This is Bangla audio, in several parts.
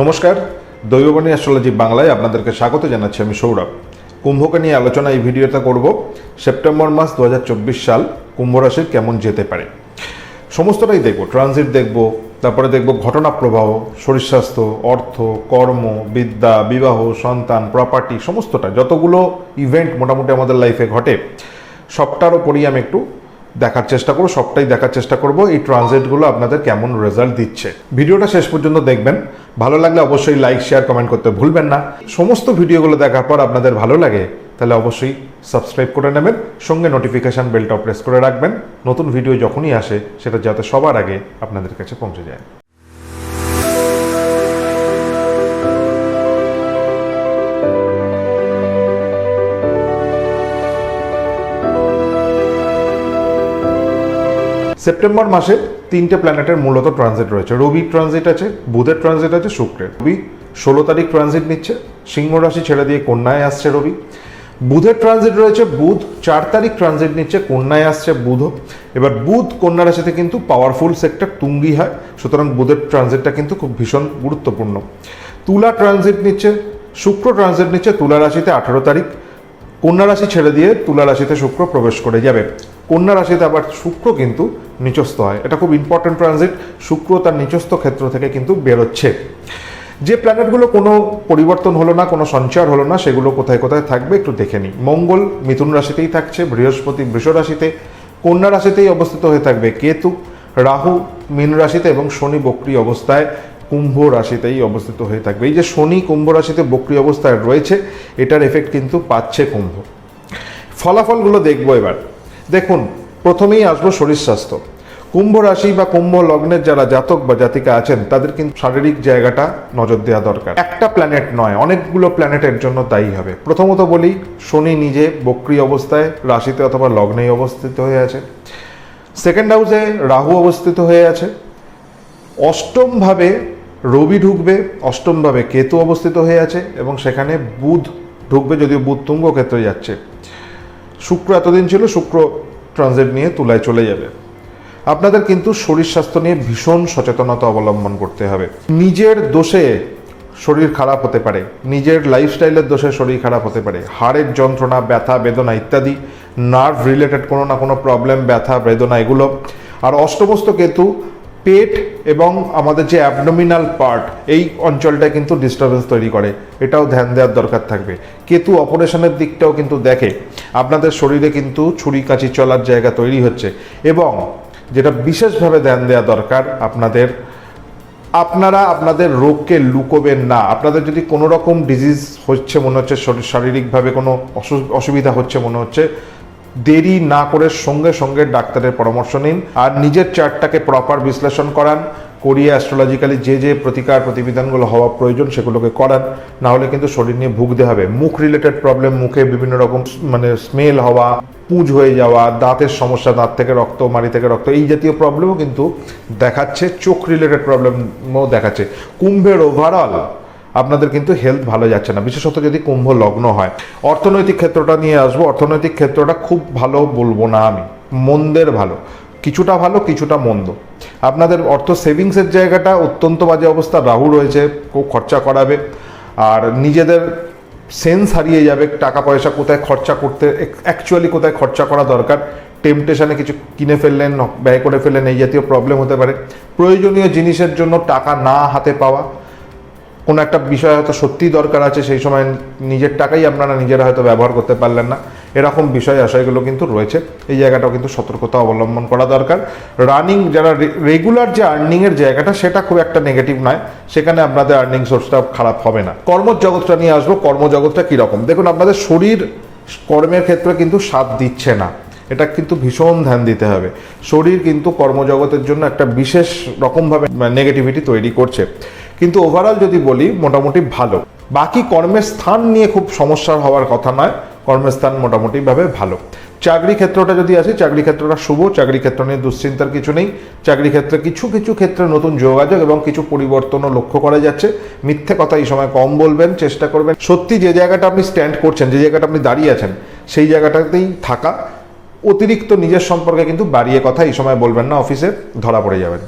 নমস্কার, দৈববাণী অ্যাস্ট্রোলজি বাংলায় আপনাদেরকে স্বাগত জানাচ্ছি আমি সৌরভ। কুম্ভকে নিয়ে আলোচনা এই ভিডিওতে করব। সেপ্টেম্বর মাস দু হাজার চব্বিশ সাল কুম্ভ রাশির কেমন যেতে পারে? সমস্তটাই দেখব ট্রানজিট দেখব, তারপরে দেখব ঘটনা প্রবাহ, শরীর স্বাস্থ্য, অর্থ, কর্ম, বিদ্যা, বিবাহ, সন্তান প্রপার্টি সমস্তটা, যতগুলো ইভেন্ট মোটামুটি আমাদের লাইফে ঘটে সবটার ওপরই আমি একটু দেখার চেষ্টা করব, সবটাই দেখার চেষ্টা করব, এই ট্রানজেটগুলো আপনাদের কেমন রেজাল্ট দিচ্ছে। ভিডিওটা শেষ পর্যন্ত দেখবেন। ভালো লাগলে অবশ্যই লাইক শেয়ার কমেন্ট করতে ভুলবেন না। সমস্ত ভিডিওগুলো দেখার পর আপনাদের ভালো লাগে, তাহলে অবশ্যই সাবস্ক্রাইব করে নেবেন, সঙ্গে নোটিফিকেশান বেলটাও প্রেস করে রাখবেন। নতুন ভিডিও যখনই আসে, সেটা যাতে সবার আগে আপনাদের কাছে পৌঁছে যায়। সেপ্টেম্বর মাসে তিনটে প্ল্যানেটের মূলত ট্রানজিট রয়েছে। রবি ট্রানজিট আছে, বুধের ট্রানজিট আছে, শুক্রের। রবি ষোলো তারিখ ট্রানজিট নিচ্ছে, সিংহ রাশি ছেড়ে দিয়ে কন্যায় আসছে রবি। বুধের ট্রানজিট রয়েছে, বুধ চার তারিখ ট্রানজিট নিচ্ছে, কন্যায় আসছে বুধ। এবার বুধ কন্যা রাশিতে কিন্তু পাওয়ারফুল সেক্টর তুঙ্গি হয়। সুতরাং বুধের ট্রানজিটটা কিন্তু খুব ভীষণ গুরুত্বপূর্ণ। তুলা ট্রানজিট নিচ্ছে, শুক্র ট্রানজিট নিচ্ছে, তুলা রাশিতে আঠারো তারিখ। কন্যা রাশি ছেড়ে দিয়ে তুলা রাশিতে শুক্র প্রবেশ করে যাবে। কন্যা রাশিতে আবার শুক্র কিন্তু নিচস্থ হয়। এটা খুব ইম্পর্টেন্ট ট্রানজিট শুক্র তার নিচস্থ ক্ষেত্র থেকে কিন্তু বেরোচ্ছে। যে প্ল্যানেটগুলো কোনো পরিবর্তন হলো না, কোনো সঞ্চার হলো না, সেগুলো কোথায় কোথায় থাকবে একটু দেখে নিই। মঙ্গল মিথুন রাশিতেই থাকছে, বৃহস্পতি বৃষ রাশিতে। কন্যা রাশিতেই অবস্থিত হয়ে থাকবে কেতু। রাহু মীন রাশিতে এবং শনি বক্রি অবস্থায় কুম্ভ রাশিতেই অবস্থিত হয়ে থাকবে। এই যে শনি, কুম্ভ রাশিতে বক্রি অবস্থায় রয়েছে, এটার এফেক্ট কিন্তু পাচ্ছে কুম্ভ। ফলাফলগুলো দেখব এবার। দেখুন, প্রথমেই আসব শরীর স্বাস্থ্য। কুম্ভ রাশি বা কুম্ভ লগ্নের যারা জাতক বা জাতিকা আছেন, তাদের কিন্তু শারীরিক জায়গাটা নজর দেওয়া দরকার। একটা প্ল্যানেট নয়, অনেকগুলো প্ল্যানেটের জন্য দায়ী হবে। প্রথমত বলি, শনি নিজে বক্রি অবস্থায়, রাশিতে অথবা লগ্নেই অবস্থিত হয়ে আছে। সেকেন্ড হাউসে রাহু অবস্থিত হয়ে আছে। অষ্টমভাবে রবি ঢুকবে, অষ্টমভাবে কেতু অবস্থিত হয়ে আছে এবং সেখানে বুধ ঢুকবে, যদিও বুধ তুঙ্গ ক্ষেত্রে যাচ্ছে। শুক্র এতদিন ছিল, শুক্র ট্রানজিট নিয়ে তুলায় চলে যাবে। আপনাদের কিন্তু শরীর স্বাস্থ্য নিয়ে ভীষণ সচেতনতা অবলম্বন করতে হবে। নিজের দোষে শরীর খারাপ হতে পারে, নিজের লাইফস্টাইলের দোষে শরীর খারাপ হতে পারে, হাড়ের যন্ত্রণা, ব্যথা, বেদনা ইত্যাদি নার্ভ রিলেটেড কোনো না কোনো প্রবলেম ব্যথা, বেদনা, এগুলো। আর অষ্টমস্ত কেতু পেট এবং আমাদের যে অ্যাবডোমিনাল পার্ট এই অঞ্চলটায় কিন্তু ডিস্টারবেন্স তৈরি করে। এটাও ধ্যান দেওয়ার দরকার থাকবে। কেতু অপারেশনের দিকটাও কিন্তু দেখে। আপনাদের শরীরে কিন্তু ছুরি কাঁচি চলার জায়গা তৈরি হচ্ছে এবং যেটা বিশেষভাবে ধ্যান দেওয়া দরকার আপনাদের, আপনারা আপনাদের রোগকে লুকোবেন না। আপনাদের যদি কোনো রকম ডিজিজ হচ্ছে মনে হচ্ছে, শরীর- শারীরিকভাবে কোনো অসু- অসুবিধা হচ্ছে মনে হচ্ছে দেরি না করে সঙ্গে সঙ্গে ডাক্তারের পরামর্শ নিন আর নিজের চার্টটাকে প্রপার বিশ্লেষণ করান, করিয়ে অ্যাস্ট্রোলজিক্যালি যে যে প্রতিকার প্রতিবিধানগুলো হওয়া প্রয়োজন সেগুলোকে করান না হলে কিন্তু শরীর নিয়ে ভুগতে হবে। মুখ রিলেটেড প্রবলেম মুখে বিভিন্ন রকম মানে স্মেল হওয়া, পুজ হয়ে যাওয়া, দাঁতের সমস্যা, দাঁত থেকে রক্ত, মাড়ি থেকে রক্ত, এই জাতীয় প্রবলেমও কিন্তু দেখাচ্ছে, চোখ রিলেটেড প্রবলেমও দেখাচ্ছে। কুম্ভের ওভারঅল আপনাদের কিন্তু হেলথ ভালো যাচ্ছে না। বিশেষত যদি কুম্ভ লগ্ন হয়। অর্থনৈতিক ক্ষেত্রটা নিয়ে আসব। অর্থনৈতিক ক্ষেত্রটা খুব ভালো বলব না আমি। মন্দের ভালো। কিছুটা ভালো, কিছুটা মন্দ। আপনাদের অর্থ সেভিংসের জায়গাটা অত্যন্ত বাজে অবস্থা। রাহু রয়েছে, খুব খরচা করাবে। আর নিজেদের সেন্স হারিয়ে যাবে টাকা পয়সা কোথায় খরচা করতে অ্যাকচুয়ালি কোথায় খরচা করা দরকার। টেম্পটেশনে কিছু কিনে ফেললেন, ব্যয় করে ফেললেন, এই জাতীয় প্রবলেম হতে পারে। প্রয়োজনীয় জিনিসের জন্য টাকা না হাতে পাওয়া। কোনো একটা বিষয় হয়তো সত্যিই দরকার আছে, সেই সময় নিজের টাকাই আপনারা নিজেরা হয়তো ব্যবহার করতে পারলেন না। এরকম বিষয় আশয়গুলো কিন্তু রয়েছে। এই জায়গাটাও কিন্তু সতর্কতা অবলম্বন করা দরকার। রানিং যারা রেগুলার যে আর্নিংয়ের জায়গাটা, সেটা খুব একটা নেগেটিভ নয়। সেখানে আপনাদের আর্নিং সোর্সটা খারাপ হবে না। কর্মজগৎটা নিয়ে আসব, কর্মজগৎটা কীরকম? দেখুন, আপনাদের শরীর কর্মের ক্ষেত্রে কিন্তু সাথ দিচ্ছে না। এটা কিন্তু ভীষণ ধ্যান দিতে হবে। শরীর কিন্তু কর্মজগতের জন্য একটা বিশেষ রকমভাবে নেগেটিভিটি তৈরি করছে। কিন্তু ওভারঅল যদি বলি, মোটামুটি ভালো। বাকি কর্মের স্থান নিয়ে খুব সমস্যার হওয়ার কথা নয়। কর্মের স্থান মোটামুটিভাবে ভালো। চাকরি ক্ষেত্রটা যদি আসে, চাকরি ক্ষেত্রটা শুভ, চাকরি ক্ষেত্র নিয়ে দুশ্চিন্তার কিছু নেই। চাকরি ক্ষেত্রে কিছু কিছু ক্ষেত্রে নতুন যোগাযোগ এবং কিছু পরিবর্তনও লক্ষ্য করা যাচ্ছে। মিথ্যে কথা এই সময় কম বলবেন, চেষ্টা করবেন। সত্যি যে জায়গাটা আপনি স্ট্যান্ড করছেন, যে জায়গাটা আপনি দাঁড়িয়ে আছেন, সেই জায়গাটাতেই থাকা। অতিরিক্ত নিজের সম্পর্কে কিন্তু বাড়িয়ে কথা এই সময় বলবেন না, অফিসে ধরা পড়ে যাবেন।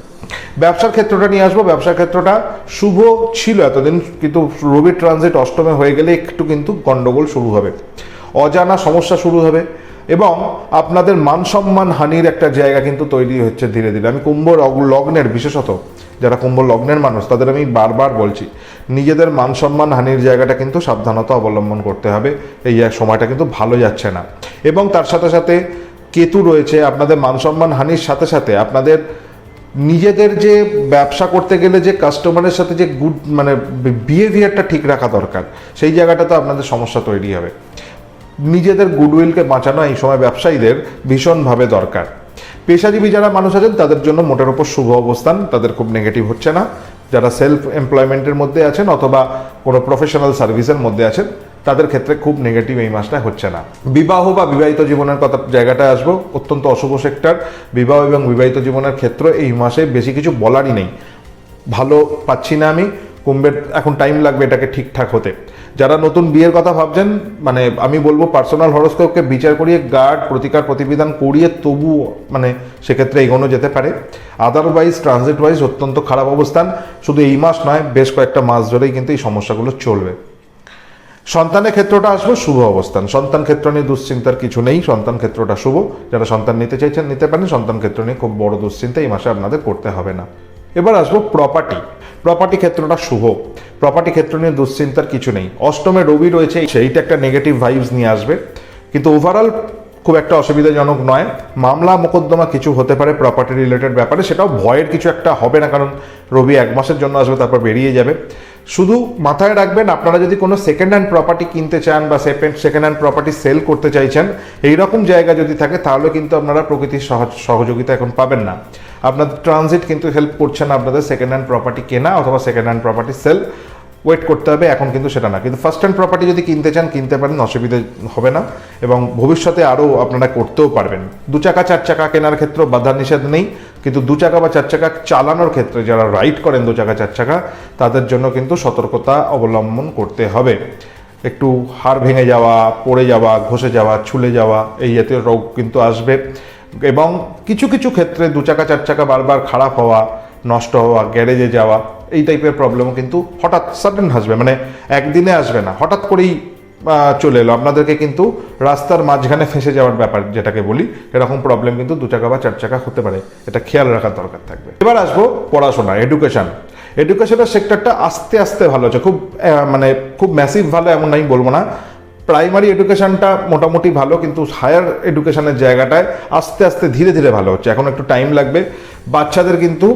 ব্যবসার ক্ষেত্রটা নিয়ে আসব। ব্যবসার ক্ষেত্রটা শুভ ছিল এতদিন, কিন্তু রবি ট্রানজিট অষ্টমে হয়ে গেলে একটু কিন্তু গন্ডগোল শুরু হবে। অজানা সমস্যা শুরু হবে এবং আপনাদের মান সম্মান হানির একটা জায়গা কিন্তু তৈরি হচ্ছে ধীরে ধীরে। আমি কুম্ভ লগ্নের বিশেষত, যারা কুম্ভ লগ্নের মানুষ, তাদের আমি বারবার বলছি, নিজেদের মান সম্মান হানির জায়গাটা কিন্তু সাবধানতা অবলম্বন করতে হবে। এই সময়টা কিন্তু ভালো যাচ্ছে না। এবং তার সাথে সাথে কেতু রয়েছে, আপনাদের মান সম্মান হানির সাথে সাথে আপনাদের নিজেদের যে ব্যবসা করতে গেলে যে কাস্টমারের সাথে যে গুড মানে বিহেভিয়ারটা ঠিক রাখা দরকার, সেই জায়গাটাতে আপনাদের সমস্যা তৈরি হবে। নিজেদের গুডউইলকে বাঁচানো এই সময় ব্যবসায়ীদের ভীষণভাবে দরকার। পেশাজীবী যারা মানুষ আছেন, তাদের জন্য মোটের ওপর শুভ অবস্থান, তাদের খুব নেগেটিভ হচ্ছে না। যারা সেলফ এমপ্লয়মেন্টের মধ্যে আছেন অথবা কোনো প্রফেশনাল সার্ভিসের মধ্যে আছেন তাদের ক্ষেত্রে খুব নেগেটিভ এই মাসটা হচ্ছে না। বিবাহ বা বিবাহিত জীবনের কথা জায়গাটায় আসব, অত্যন্ত অশুভ সেক্টর বিবাহ এবং বিবাহিত জীবনের ক্ষেত্র এই মাসে বেশি কিছু বলারই নেই। ভালো পাচ্ছি না আমি, কুম্ভের এখন টাইম লাগবে এটাকে ঠিকঠাক হতে। যারা নতুন বিয়ের কথা ভাবছেন মানে আমি বলব পার্সোনাল হরস্কোপকে বিচার করিয়ে গার্ড প্রতিকার, প্রতিবিধান করিয়ে তবু মানে সেক্ষেত্রে এগোনো যেতে পারে। আদারওয়াইজ ট্রানজিট ওয়াইজ অত্যন্ত খারাপ অবস্থান। শুধু এই মাস নয়, বেশ কয়েকটা মাস ধরেই কিন্তু এই সমস্যাগুলো চলবে। সন্তানের ক্ষেত্রটা আসব শুভ অবস্থান। সন্তান ক্ষেত্র নিয়ে দুশ্চিন্তার কিছু নেই, সন্তান ক্ষেত্রটা শুভ। যারা সন্তান নিতে চাইছেন, নিতে পারেন, সন্তান ক্ষেত্র নিয়ে খুব বড় দুশ্চিন্তা এই মাসে আপনাদের করতে হবে না। এবার আসব প্রপার্টি প্রপার্টি ক্ষেত্রটা শুভ। প্রপার্টি ক্ষেত্র নিয়ে দুশ্চিন্তার কিছু নেই। অষ্টমে রবি রয়েছে, সেইটা একটা নেগেটিভ ভাইবস নিয়ে আসবে। কিন্তু ওভারঅল খুব একটা অসুবিধাজনক নয়। মামলা মোকদ্দমা কিছু হতে পারে প্রপার্টি রিলেটেড ব্যাপারে, সেটাও ভয়ের কিছু একটা হবে না, কারণ রবি এক মাসের জন্য আসবে, তারপর বেরিয়ে যাবে। শুধু মাথায় রাখবেন, আপনারা যদি কোনো সেকেন্ড হ্যান্ড প্রপার্টি কিনতে চান বা সেকেন্ড হ্যান্ড প্রপার্টি সেল করতে চাইছেন, এইরকম জায়গা যদি থাকে, তাহলে কিন্তু আপনারা প্রকৃতির সহজ, সহযোগিতা এখন পাবেন না। আপনাদের ট্রানজিট কিন্তু হেল্প করছে না আপনাদের সেকেন্ড হ্যান্ড প্রপার্টি কেনা অথবা second hand property sale wait করতে হবে, এখন কিন্তু সেটা না। কিন্তু ফার্স্ট হ্যান্ড প্রপার্টি যদি কিনতে চান, কিনতে পারেন, অসুবিধা হবে না। এবং ভবিষ্যতে আরও আপনারা করতেও পারবেন। দু চাকা, চার চাকা কেনার ক্ষেত্রে বাধা নিষেধ নেই, কিন্তু দু চাকা বা চার চাকা চালানোর ক্ষেত্রে যারা রাইড করেন দু চাকা, চার চাকা, তাদের জন্য কিন্তু সতর্কতা অবলম্বন করতে হবে। একটু হাড় ভেঙে যাওয়া, পড়ে যাওয়া, ঘষে যাওয়া, ছুলে যাওয়া, এই জাতীয় রোগ কিন্তু আসবে। এবং কিছু কিছু ক্ষেত্রে দু চাকা, চার চাকা বারবার খারাপ হওয়া, নষ্ট হওয়া, গ্যারেজে যাওয়া এই টাইপের প্রবলেমও কিন্তু হঠাৎ সাডেন আসবে মানে একদিনে আসবে না। হঠাৎ করেই চলে এলো। আপনাদেরকে কিন্তু রাস্তার মাঝখানে ফেঁসে যাওয়ার ব্যাপার যেটাকে বলি, এরকম প্রবলেম কিন্তু দু চাকা বা চার চাকা হতে পারে। এটা খেয়াল রাখার দরকার থাকবে। এবার আসব পড়াশোনা এডুকেশন এডুকেশনের সেক্টরটা আস্তে আস্তে ভালো হচ্ছে খুব মানে খুব ম্যাসিভ ভালো এমন আমি বলব না। প্রাইমারি এডুকেশনটা মোটামুটি ভালো, কিন্তু হায়ার এডুকেশনের জায়গাটায় আস্তে আস্তে ধীরে ধীরে ভালো হচ্ছে। এখন একটু টাইম লাগবে। বাচ্চাদের কিন্তু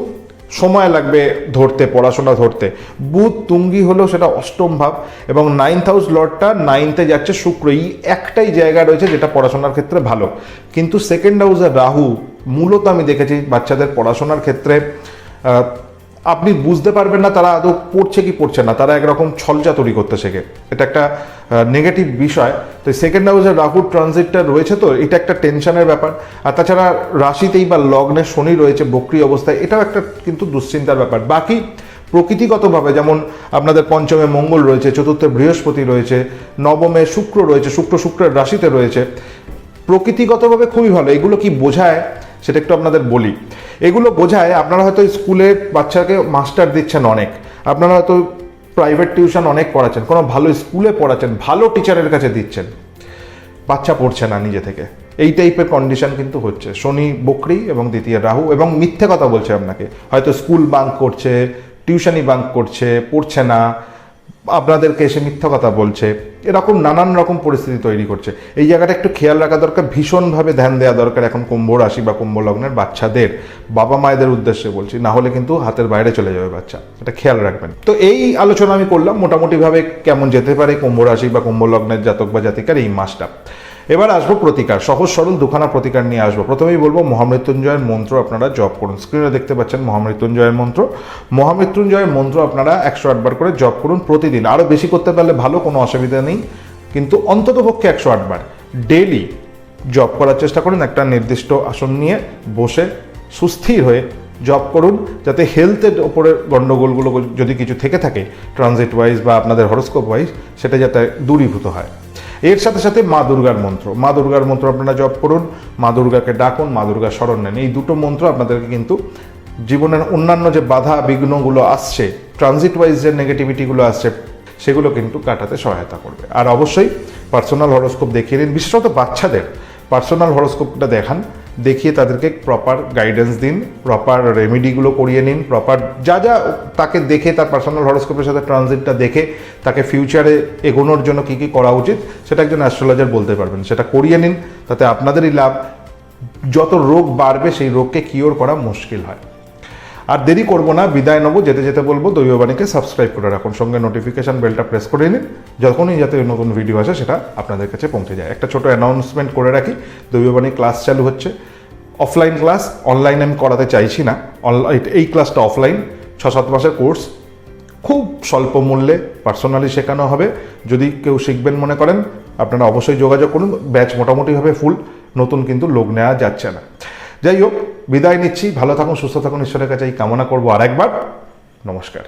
সময় লাগবে ধরতে, পড়াশোনা ধরতে। বুধ তুঙ্গি হলেও সেটা অষ্টম ভাব এবং নাইন্থ হাউস লর্ডটা নাইনথে যাচ্ছে শুক্র। এই একটাই জায়গা রয়েছে যেটা পড়াশোনার ক্ষেত্রে ভালো। কিন্তু সেকেন্ড হাউসের রাহু, মূলত আমি দেখেছি বাচ্চাদের পড়াশোনার ক্ষেত্রে আপনি বুঝতে পারবেন না তারা আদৌ পড়ছে কি পড়ছে না, তারা একরকম ছলচা তৈরি করতে শেখে। এটা একটা নেগেটিভ বিষয়। তো সেকেন্ড হাউসের রাহু ট্রানজিটটা রয়েছে তো, এটা একটা টেনশনের ব্যাপার। আর তাছাড়া রাশিতেই বা লগ্নে শনি রয়েছে, বক্রি অবস্থায়, এটাও একটা কিন্তু দুশ্চিন্তার ব্যাপার। বাকি প্রকৃতিগতভাবে যেমন আপনাদের পঞ্চমে মঙ্গল রয়েছে, চতুর্থে বৃহস্পতি রয়েছে, নবমে শুক্র রয়েছে, শুক্র শুক্রের রাশিতে রয়েছে, প্রকৃতিগতভাবে খুবই ভালো। এগুলো কি বোঝায়, সেটা একটু আপনাদের বলি। এগুলো বোঝায় আপনারা হয়তো স্কুলে বাচ্চাকে মাস্টার দিচ্ছেন অনেক। আপনারা হয়তো প্রাইভেট টিউশন অনেক পড়াচ্ছেন, কোনো ভালো স্কুলে পড়াচ্ছেন, ভালো টিচারের কাছে দিচ্ছেন। বাচ্চা পড়ছে না নিজে থেকে। এই টাইপের কন্ডিশন কিন্তু হচ্ছে। শনি বকরি এবং দ্বিতীয় রাহু এবং মিথ্যে কথা বলছে আপনাকে। হয়তো স্কুল বাঙ্ক করছে টিউশনি বাঙ্ক করছে, পড়ছে না। আপনাদেরকে এসে মিথ্যা কথা বলছে। এরকম নানান রকম পরিস্থিতি তৈরি করছে। এই জায়গাটা একটু খেয়াল রাখা দরকার, ভীষণভাবে ধ্যান দেওয়া দরকার এখন কুম্ভ রাশি বা কুম্ভ লগ্নের বাচ্চাদের। বাবা মায়েদের উদ্দেশ্যে বলছি, না হলে কিন্তু হাতের বাইরে চলে যাবে বাচ্চা। এটা খেয়াল রাখবেন। তো এই আলোচনা আমি করলাম। মোটামুটিভাবে কেমন যেতে পারে কুম্ভ রাশি বা কুম্ভ লগ্নের জাতক বা জাতিকার এই মাসটা। এবার আসব প্রতিকার, সহজ সরল দুখানা প্রতিকার নিয়ে আসব। প্রথমেই বলব, মহামৃত্যুঞ্জয়ের মন্ত্র আপনারা জপ করুন। স্ক্রিনে দেখতে পাচ্ছেন মহামৃত্যুঞ্জয়ের মন্ত্র। মহামৃত্যুঞ্জয়ের মন্ত্র আপনারা একশো আটবার করে জপ করুন প্রতিদিন। আরও বেশি করতে পারলে ভালো, কোনো অসুবিধা নেই। কিন্তু অন্ততপক্ষে একশো আটবার ডেলি জব করার চেষ্টা করুন, একটা নির্দিষ্ট আসন নিয়ে বসে সুস্থির হয়ে জব করুন, যাতে হেলথের ওপরে গণ্ডগোলগুলো যদি কিছু থেকে থাকে ট্রানজিট ওয়াইজ বা আপনাদের হরস্কোপ ওয়াইজ সেটা যাতে দূরীভূত হয়। এর সাথে সাথে মা দুর্গার মন্ত্র। মা দুর্গার মন্ত্র আপনারা জপ করুন, মা দুর্গাকে ডাকুন, মা দুর্গা স্মরণ নেন। এই দুটো মন্ত্র আপনাদেরকে কিন্তু জীবনের অন্যান্য যে বাধা বিঘ্নগুলো আসছে ট্রানজিট ওয়াইজ যে নেগেটিভিটিগুলো আসছে, সেগুলো কিন্তু কাটাতে সহায়তা করবে। আর অবশ্যই পার্সোনাল হরোস্কোপ দেখিয়ে নিন বিশেষত বাচ্চাদের পার্সোনাল হরোস্কোপটা দেখান। দেখিয়ে তাদেরকে প্রপার গাইডেন্স দিন প্রপার রেমেডিগুলো করিয়ে নিন প্রপার যা যা তাকে দেখে, তার পার্সোনাল হরস্কোপের সাথে ট্রানজিটটা দেখে, তাকে ফিউচারে এগোনোর জন্য কী কী করা উচিত, সেটা একজন অ্যাস্ট্রোলজার বলতে পারবেন। সেটা করিয়ে নিন, তাতে আপনাদেরই লাভ। যত রোগ বাড়বে, সেই রোগকে কিওর করা মুশকিল হয়। আর দেরি করব না, বিদায় নেব, যেতে যেতে বলব দৈববাণীকে সাবস্ক্রাইব করে রাখুন। সঙ্গে নোটিফিকেশান বেলটা প্রেস করে নিন। যখনই যাতে নতুন ভিডিও আসে, সেটা আপনাদের কাছে পৌঁছে যায়। একটা ছোট অ্যানাউন্সমেন্ট করে রাখি দৈববাণী ক্লাস চালু হচ্ছে। অফলাইন ক্লাস অনলাইন আমি করাতে চাইছি না। অনলাইন এই ক্লাসটা অফলাইন ছ সাত মাসের কোর্স খুব স্বল্প মূল্যে পার্সোনালি শেখানো হবে। যদি কেউ শিখবেন মনে করেন, আপনারা অবশ্যই যোগাযোগ করুন। ব্যাচ মোটামুটিভাবে ফুল নতুন কিন্তু লোক নেওয়া যাচ্ছে না। যাই হোক, বিদায় নিচ্ছি। ভালো থাকুন, সুস্থ থাকুন, ঈশ্বরের কাছে এই কামনা করব। আর একবার নমস্কার।